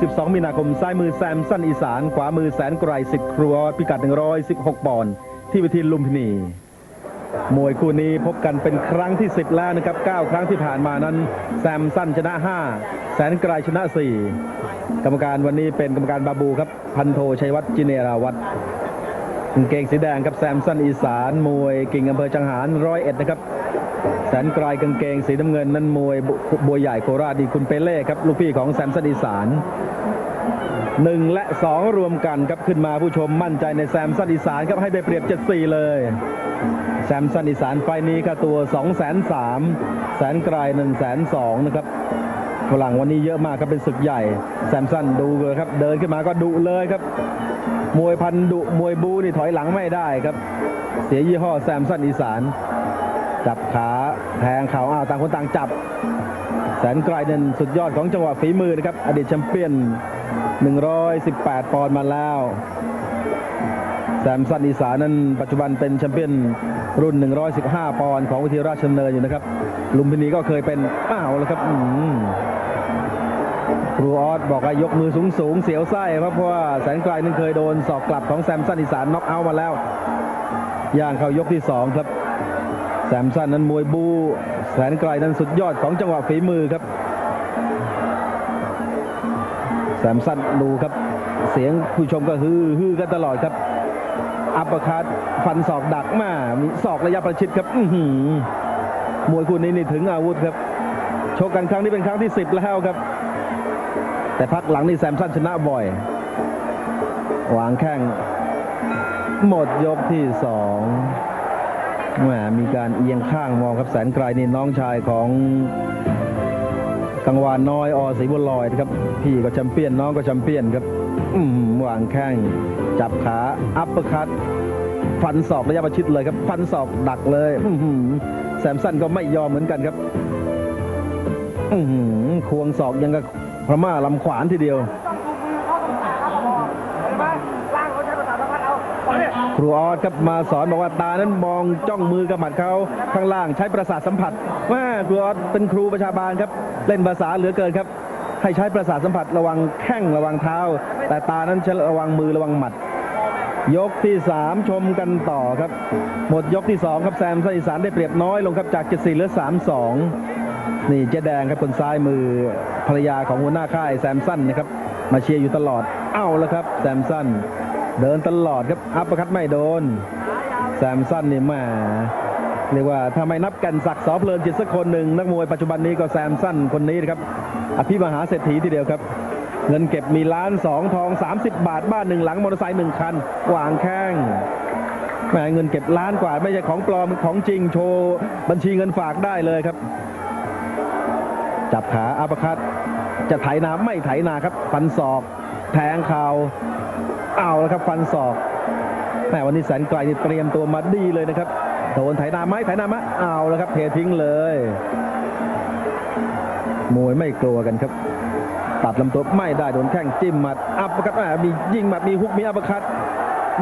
12 มีนาคม ซ้ายมือแซมสั้นอีสาน ขวามือแสนไกรสิทธิ์ครัว พิกัด 116 ปอนด์ ที่เวิธีลุมพินี มวยคู่นี้พบกันเป็นครั้งที่ 10 แล้วนะครับ 9 ครั้งที่ผ่านมานั้น แซมสั้นชนะ 5 แสนไกรชนะ 4 กรรมการวันนี้เป็นกรรมการบาบูครับ พันโทชัยวัฒน์จิเนราวัฒน์ เกงสีแดงครับแซมสันอีสานมวยกิ่งอำเภอจังหารร้อยเอ็ดนะครับแสนกลายกางเกงสีน้ำเงินนั้นมวยบุบัวใหญ่โคราชดีคุณเปเล่ครับลูกพี่ของแซมสันอีสานหนึ่งและสองรวมกันครับขึ้นมาผู้ชมมั่นใจในแซมสันอีสานครับให้ไปเปรียบ74เลยแซมสันอีสานไฟนี้ค่าตัว2 0 0 0 0 0แสนกล1 2 0 0 0นะครับ ฝรั่งวันนี้เยอะมากครับเป็นศึกใหญ่ แซมสันดูเลยครับ เดินขึ้นมาก็ดุเลยครับ มวยพันดุมวยบูนี่ถอยหลังไม่ได้ครับ เสียยี่ห้อแซมสันอีสาน จับขาแทงเข่าอ้าวต่างคนต่างจับ แสนไกลเด่นสุดยอดของจังหวะฝีมือนะครับ อดีตแชมเปี้ยน 118 ปอนด์มาแล้วแซมสันอีสานนั้นปัจจุบันเป็นแชมเปี้ยนรุ่น 115 ปอนด์ของวิทยาราชดำเนินอยู่นะครับ ลุมพินีก็เคยเป็นอ้าวแล้วครับอื ครูออสบอกว่ายกมือสูงสูงๆเสียวไส้ครับเพราะว่าแสนไกลนั้นเคยโดนศอกกลับของแซมสันอีสานน็อกเอาท์มาแล้ว ย่างเข้ายกที่สองครับ แซมสันนั้นมวยบูแสนไกลนั้นสุดยอดของจังหวะฝีมือครับ แซมสันดูครับ เสียงผู้ชมก็ฮือฮือกันตลอดครับ อัปเปอร์คัตฟันศอกดักมามีศอกระยะประชิดครับอืมวยคู่นี้นี่ถึงอาวุธครับชกกันครั้งนี้เป็นครั้งที่สิบแล้วครับ แต่พักหลังนี่แซมสันชนะบ่อย วางแข้งหมดยกที่สองแหมมีการเอียงข้างมองครับแสนไกลนี่น้องชายของกังวานน้อยอศรีบุญลอยนะครับ พี่ก็แชมเปี้ยนน้องก็แชมเปี้ยนครับวางแข้งจับขาอัปเปอร์คัตฟันศอกระยะประชิดเลยครับ ฟันศอกดักเลยแซมสันก็ไม่ยอมเหมือนกันครับควงศอกยังกับ พม่าลำขวานทีเดียว ครูออสครับมาสอนบอกว่าตานั้นมองจ้องมือกับหมัดเขาข้างล่างใช้ประสาทสัมผัสว่าครูออสเป็นครูประชาบาลครับ เล่นภาษาเหลือเกินครับ ให้ใช้ประสาทสัมผัสระวังแข้งระวังเท้า แต่ตานั้นจะระวังมือระวังหมัด ยกที่ 3 ชมกันต่อครับ หมดยกที่ 2 ครับแซมสันอีสานได้เปรียบน้อยลงครับจาก74เหลือ32 นี่เจ๊แดงครับคนซ้ายมือภรรยาของหัวหน้าค่ายแซมสันนะครับ มาเชียร์อยู่ตลอด เอ้าแล้วครับ แซมสันเดินตลอดครับอัปเปอร์คัตไม่โดน แซมสันนี่แมาเรียกว่าถ้าไม่นับกันศักดิ์สอเพลินจิตสักคนหนึ่งนักมวยปัจจุบันนี้ก็แซมสันคนนี้นะครับอภิมหาเศรษฐีทีเดียวครับ เงินเก็บมีล้านสองทอง 30 บาทบ้านหนึ่งหลังมอเตอร์ไซค์หนึ่งคันวางแข้งแหมเงินเก็บล้านกว่าไม่ใช่ของปลอมของจริงโชว์บัญชีเงินฝากได้เลยครับ จับขาอัปคัตจะไถนาไม่ไถนาครับ ฟันศอก แทงเข่าเอาแล้วครับ ฟันศอกแหมวันนี้แสนไกลเตรียมตัวมาดีเลยนะครับโดนไถนาไหมไถนาไหมเอาแล้วครับเททิ้งเลยมวยไม่กลัวกันครับ ตัดลำตัวไม่ได้โดนแข้งจิ้มหมัดอัปคัตมียิงหมัดมีฮุกมีอัปคัต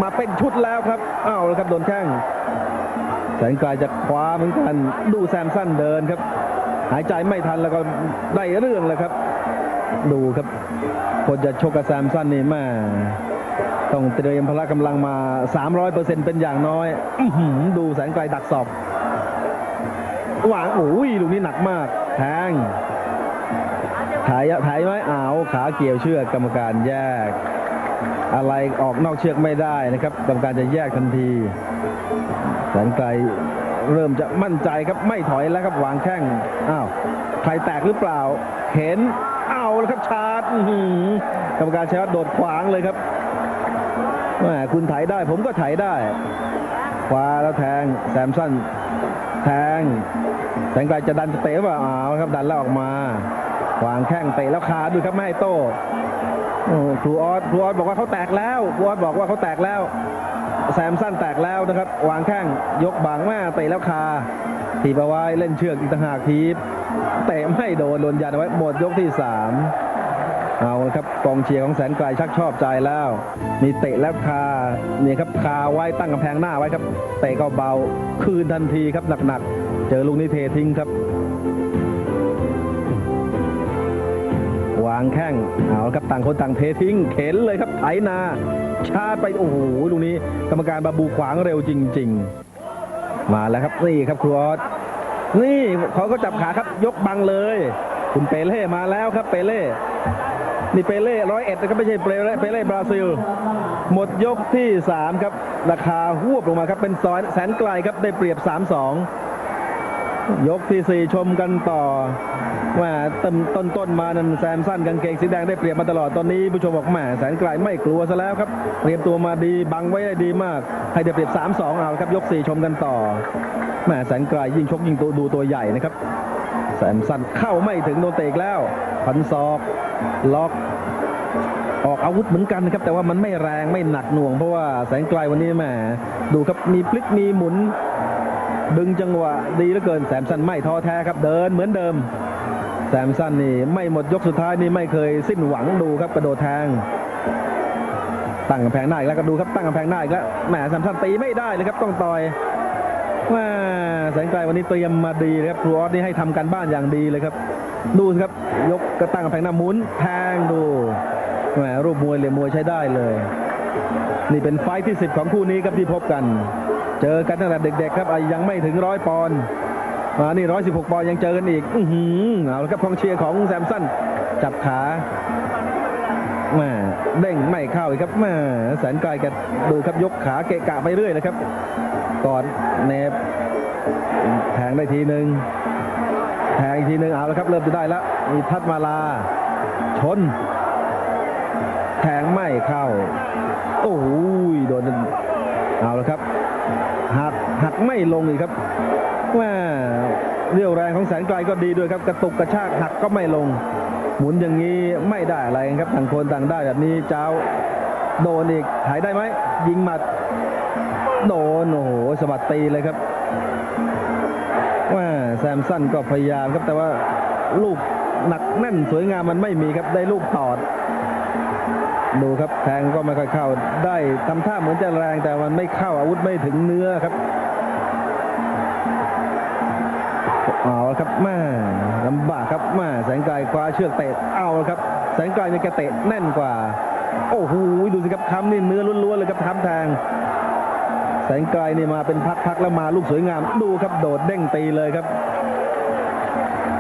มาเป็นชุดแล้วครับเอาแล้วครับโดนแข้งแสนไกลจะคว้าเหมือนกันดูแซมสั้นเดินครับ หายใจไม่ทันแล้วก็ได้เรื่องเลยครับ ดูครับคนจะชกกับแซมสันนี่แม่ต้องเตรียมพละกำลังมา 300%เป็นอย่างน้อยอดูแสนไกลดักศอกวางโอ้ยลูกนี้หนักมากแทงถ่ายถ่ายไหมอ้าวขาเกี่ยวเชือกกรรมการแยก อะไรออกนอกเชือกไม่ได้นะครับกรรมการจะแยกทันทีแสนไกล เริ่มจะมั่นใจครับไม่ถอยแล้วครับวางแข้งอ้าวใครแตกหรือเปล่า เห็นเอาแล้วครับชาร์จกรรมการชาร์จโดดขวางเลยครับแหมคุณไถได้ผมก็ไถได้ขวาแล้วแทงแซมสันแทงแสนไกลจะดันจะเตะหรือเปล่าเอาครับดันแล้วออกมาวางแข้งเตะแล้วคาดูครับไม่ให้โต้ โอ้ครูออสครูออสบอกว่าเขาแตกแล้วครูออสบอกว่าเขาแตกแล้ว แซมสั้นแตกแล้วนะครับ วางแข้งยกบางแม่เตะแล้วคาทีบเอาไว้เล่นเชือกอีกต่างหากทีบเตะไม่โดนโดนยันเอาไว้หมดยกที่สามเอาละครับกองเชียร์ของแสนไกลชักชอบใจแล้ว มีเตะแล้วคาเนี่ยครับคาไว้ตั้งกำแพงหน้าไว้ครับ เตะก็เบาคืนทันทีครับหนักๆ เจอลูกนี้เททิ้งครับ วางแข้งเอาครับต่างคนต่างเททิ้ง เข็นเลยครับไถนาชาไปโอ้โหลูกนี้ กรรมการบาบูขวางเร็วจริง ๆ มาแล้วครับนี่ครับครูออสนี่เขาก็จับขาครับยกบังเลย คุณเปเล่มาแล้วครับเปเล่นี่เปเล่ร้อยเอ็ดนะครับไม่ใช่เปเล่เปเล่บราซิล หมดยกที่3ครับ ราคาหวบลงมาครับเป็นซอยแสนไกลครับได้เปรียบ3-2ยกที่4ชมกันต่อ ว่าต้นต้นต้นมานั้นแซมสั้นกางเกงสีแดงได้เปรียบมาตลอดตอนนี้ผู้ชมบอกแหมแสนไกลไม่กลัวซะแล้วครับเตรียมตัวมาดีบังไว้ได้ดีมาก ให้ได้เปรียบ 3-2 เอาครับยก 4 ชมกันต่อแหมแสนไกลยิ่งชกยิ่งตัวดูตัวใหญ่นะครับแซมสั้นเข้าไม่ถึงโดนเตะอีกแล้วพันศอกล็อกออกอาวุธเหมือนกันนะครับแต่ว่ามันไม่แรงไม่หนักหน่วงเพราะว่าแสงไกลวันนี้แหมดูครับมีพลิกมีหมุน ดึงจังหวะดีเหลือเกินแซมสันไม่ท้อแท้ครับเดินเหมือนเดิม แซมสันนี่ไม่หมดยกสุดท้ายนี่ไม่เคยสิ้นหวังดูครับกระโดดแทง ตั้งกำแพงหน้าอีกแล้วก็ดูครับตั้งกำแพงหน้าอีกแล้วแหมแซมสันตีไม่ได้เลยครับต้องต่อยแหมแสงไกลวันนี้เตรียมมาดีเลยครับครูออสนี่ให้ทำการบ้านอย่างดีเลยครับ ดูสิครับ ยกกระตั้งกำแพงหน้าหมุนแทงดูแหมรูปมวยเหลี่ยมมวยใช้ได้เลย นี่เป็นไฟที่ 10 ของคู่นี้ครับที่พบกัน เจอกันตั้งแต่เด็กๆครับอะยังไม่ถึงร้อยปอนด์ มานี่ร้อยสิบหกปอนยังเจอกันอีก อือหือเอาละครับกองเชียร์ของแซมสันจับขาแม่เด้งไม่เข้าอีกครับแม่แสนไกลกันดูครับยกขาเกะกะไปเรื่อยเลยครับ ก่อนเนบแทงได้ทีหนึ่งแทงอีกทีหนึ่งเอาละครับเริ่มจะได้แล้วมีทัดมาลา ชน แทงไม่เข้า โอ้โหโดนเอาละครับ ไม่ลงอีกครับแม่เรี่ยวแรงของแสนไกลก็ดีด้วยครับ กระตุกกระชากหักก็ไม่ลง หมุนอย่างนี้ไม่ได้อะไรครับต่างคนต่างได้แบบนี้เจ้าโดนอีกหายได้ไหมยิงหมัด โดนโอ้โหสะบัดตีเลยครับว่าแซมสันก็พยายามครับแต่ว่าลูกหนักแน่นสวยงามมันไม่มีครับได้ลูกตอด ดูครับแทงก็ไม่ค่อยเข้าได้ทำท่าเหมือนจะแรงแต่มันไม่เข้าอาวุธไม่ถึงเนื้อครับ เอาละครับแม่ลำบากครับแม่แสงไกลคว้าเชือกเตะเอาละครับ แสงไกลเนี่ยแกเตะแน่นกว่า โอ้โหดูสิครับคำนี่เนื้อล้วนๆเลยครับคำแทงแสงไกลนี่มาเป็นพักๆแล้วมาลูกสวยงามดูครับโดดเด้งตีเลยครับ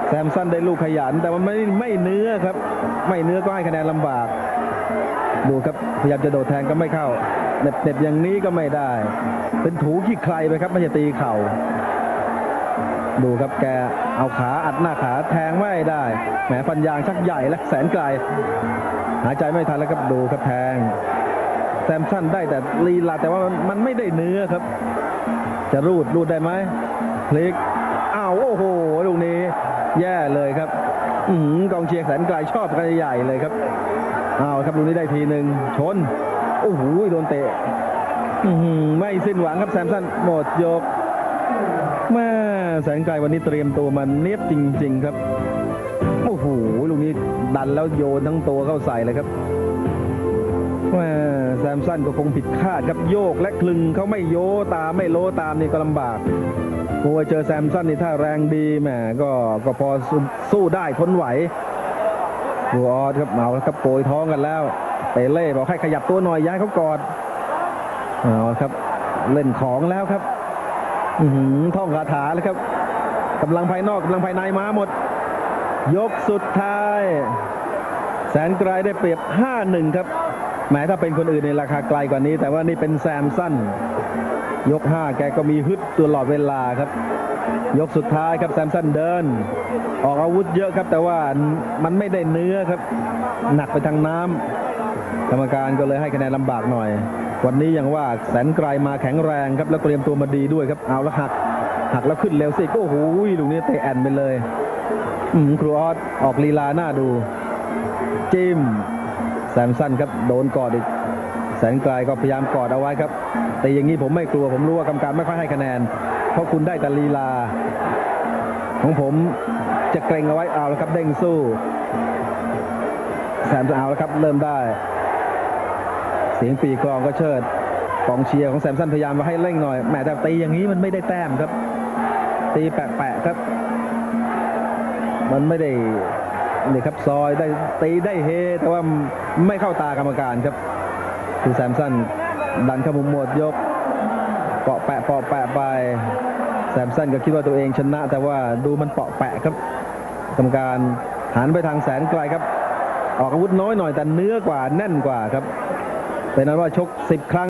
แซมสันได้ลูกขยัน แต่ว่าไม่ไม่เนื้อครับ ไม่เนื้อก็ให้คะแนนลำบาก ดูครับพยายามจะโดดแทงก็ไม่เข้าเน็บเน็บอย่างนี้ก็ไม่ได้ เป็นถูขี้ใครไปครับไม่ใช่ตีเข่า ดูครับแกเอาขาอัดหน้าขาแทงไม่ได้แหมฟันยางชักใหญ่และแสนไกล หายใจไม่ทันแล้วครับดูครับแทงแซมสันได้แต่ลีลาแต่ว่ามันไม่ได้เนื้อครับ จะรูดรูดได้ไหมพลิกอ้าวโอ้โหลูกนี้ แย่เลยครับ อือกองเชียร์แสนไกลชอบกันใหญ่เลยครับเอาวครับลูกนี้ได้ทีหนึ่งชนโอ้โหโดนเตะอืไม่สิ้นหวังครับแซมสันหมดยกแม่ แสงไกลวันนี้เตรียมตัวมาเนียบจริง ๆ ครับโอ้โหลูกนี้ดันแล้วโยนทั้งตัวเข้าใส่เลยครับแม่แซมสันก็คงผิดคาดครับโยกและคลึงเขาไม่โยตามไม่โลตามนี่ก็ลำบากมวยเจอแซมสันนี่ถ้าแรงดีแหมก็ก็พอสู้สู้ได้ทนไหวหัวออดครับเมาครับโกยท้องกันแล้วเปเล่บอกให้ขยับตัวหน่อยย้ายเขากอดเอาครับ เล่นของแล้วครับ ท่องคาถาแล้วครับกำลังภายนอกกำลังภายในมาหมด ยกสุดท้าย แสนไกลได้เปรียบ 5-1 ครับแหมถ้าเป็นคนอื่นในราคาไกลกว่านี้ แต่ว่านี่เป็นแซมสั้น ยก 5 แกก็มีฮึดตลอดเวลาครับ ยกสุดท้ายครับแซมสันเดิน ออกอาวุธเยอะครับ แต่ว่ามันไม่ได้เนื้อครับ หนักไปทางน้ำกรรมการก็เลยให้คะแนนลำบากหน่อย วันนี้อย่างว่าแสนไกลมาแข็งแรงครับแล้วเตรียมตัวมาดีด้วยครับเอาแล้วหัก หักแล้วขึ้นเร็วสิโอ้โหลูกนี้เตะแอนไปเลยอืมครูออสออกลีลาหน้าดู จิ้มแซมสั้นครับโดนกอดอีกแสนไกลก็พยายามกอดเอาไว้ครับ แต่อย่างนี้ผมไม่กลัวผมรู้ว่ากรรมการไม่ค่อยให้คะแนน เพราะคุณได้แต่ลีลา ของผมจะเกรงเอาไว้เอาแล้วครับเด้งสู้แสนจะเอาแล้วครับเริ่มได้ เสียงปีกลองก็เชิดกองเชียร์ของแซมสันพยายามมาให้เร่งหน่อยแหมแต่ตีอย่างนี้มันไม่ได้แต้มครับ ตีแปะๆครับ มันไม่ได้นี่ครับซอยได้ตีได้เฮแต่ว่าไม่เข้าตากรรมการครับคือแซมสันดันเข้ามุมหมดยกเปาะแปะเปาะแปะไปแซมสันก็คิดว่าตัวเองชนะ แต่ว่าดูมันเปาะแปะครับกรรมการหันไปทางแสนไกลครับ ออกอาวุธน้อยหน่อยแต่เนื้อกว่าแน่นกว่าครับ เป็นนั้นว่าชก 10 ครั้ง